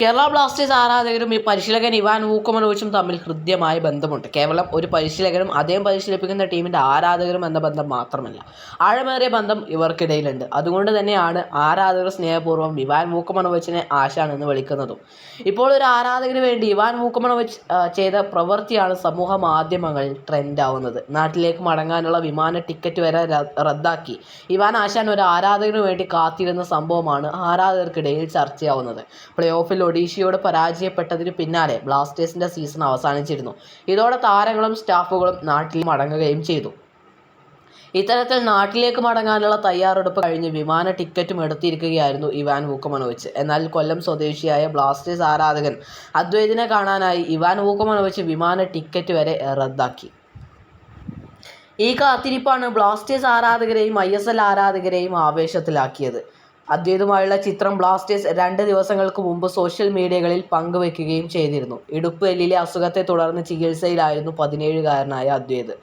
Kerala Blasters ആരാധകരും ഈ പരിശീലകൻ ഇവാൻ വൂക്കമനോവിച്ചും തമ്മിൽ ഹൃദ്യമായ ബന്ധമുണ്ട്. കേവലം ഒരു പരിശീലകനും അദ്ദേഹം പരിശീലിപ്പിക്കുന്ന ടീമിന്റെ ആരാധകരും എന്ന ബന്ധം മാത്രമല്ല. ആഴമേറിയ ബന്ധം ഇവർക്കിടയിലുണ്ട്. അതുകൊണ്ട് തന്നെയാണ് ആരാധകർ സ്നേഹപൂർവം ഇവാൻ വൂക്കമനോവിച്ചിനെ ആശാൻ എന്ന് വിളിക്കുന്നതും. ഇപ്പോൾ ഒരു ആരാധകന് വേണ്ടി ഇവാൻ വൂക്കമനോവിച്ച് ചെയ്ത പ്രവൃത്തിയാണ് സമൂഹ മാധ്യമങ്ങളിൽ ട്രെൻഡാവുന്നത്. നാട്ടിലേക്ക് മടങ്ങാനുള്ള വിമാന ടിക്കറ്റ് വരെ റദ്ദാക്കി. ഇവാൻ ആശാൻ ഒരു ആരാധകന് വേണ്ടി കാത്തിരുന്ന സംഭവമാണ് ആരാധകർക്കിടയിൽ ചർച്ചയാവുന്നത്. പ്ലേ ഓഫിൽ ഒഡീഷയോട് പരാജയപ്പെട്ടതിനു പിന്നാലെ ബ്ലാസ്റ്റേഴ്സിന്റെ സീസൺ അവസാനിച്ചിരുന്നു. ഇതോടെ താരങ്ങളും സ്റ്റാഫുകളും നാട്ടിൽ മടങ്ങുകയും ചെയ്തു. ഇത്തരത്തിൽ നാട്ടിലേക്ക് മടങ്ങാനുള്ള തയ്യാറെടുപ്പ് കഴിഞ്ഞ് വിമാന ടിക്കറ്റും എടുത്തിരിക്കുകയായിരുന്നു ഇവാൻ വൂക്കമനോവിച്ച്. എന്നാൽ കൊല്ലം സ്വദേശിയായ ബ്ലാസ്റ്റേഴ്സ് ആരാധകൻ അദ്വൈതിനെ കാണാനായി ഇവാൻ വൂക്കമനോവിച്ച് വിമാന ടിക്കറ്റ് വരെ റദ്ദാക്കി. ഈ കാത്തിരിപ്പാണ് ബ്ലാസ്റ്റേഴ്സ് ആരാധകരെയും ഐ ആരാധകരെയും ആവേശത്തിലാക്കിയത്. അദ്വൈതുമായുള്ള ചിത്രം ബ്ലാസ്റ്റേഴ്സ് രണ്ട് ദിവസങ്ങൾക്ക് മുമ്പ് സോഷ്യൽ മീഡിയകളിൽ പങ്കുവെക്കുകയും ചെയ്തിരുന്നു. ഇടുപ്പ് എല്ലിലെ അസുഖത്തെ തുടർന്ന് ചികിത്സയിലായിരുന്നു പതിനേഴുകാരനായ അദ്വൈത്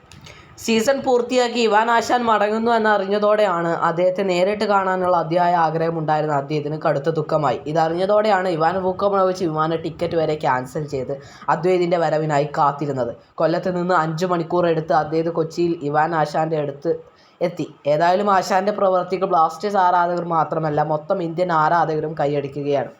സീസൺ പൂർത്തിയാക്കി ഇവാൻ ആശാൻ മടങ്ങുന്നു എന്നറിഞ്ഞതോടെയാണ് അദ്ദേഹത്തെ നേരിട്ട് കാണാനുള്ള അതിയായ ആഗ്രഹമുണ്ടായിരുന്ന അദ്ദേഹത്തിന് കടുത്ത ദുഃഖമായി. ഇതറിഞ്ഞതോടെയാണ് ഇവാൻ വൂക്കമനോവിച്ച് വിമാന ടിക്കറ്റ് വരെ ക്യാൻസൽ ചെയ്ത് അദ്വൈതിന്റെ വരവിനായി കാത്തിരുന്നത്. കൊല്ലത്ത് നിന്ന് അഞ്ച് മണിക്കൂർ എടുത്ത് അദ്വൈത് കൊച്ചിയിൽ ഇവാൻ ആശാന്റെ അടുത്ത് എത്തി. ഏതായാലും ആശാന്റെ പ്രവർത്തികൾ ബ്ലാസ്റ്റേഴ്സ് ആരാധകർ മാത്രമല്ല മൊത്തം ഇന്ത്യൻ ആരാധകരും കൈയടിക്കുകയാണ്.